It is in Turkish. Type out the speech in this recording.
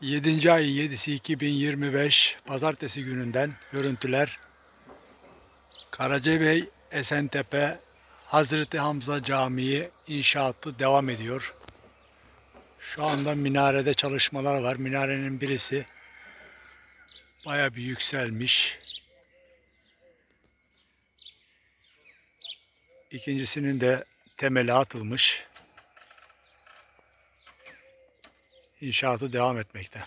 7. ayın 7'si 2025 Pazartesi gününden görüntüler. Karacabey Esentepe Hazreti Hamza Camii inşaatı devam ediyor. Şu anda minarede çalışmalar var. Minarenin birisi baya bir yükselmiş. İkincisinin de temeli atılmış. İnşaatı devam etmekte.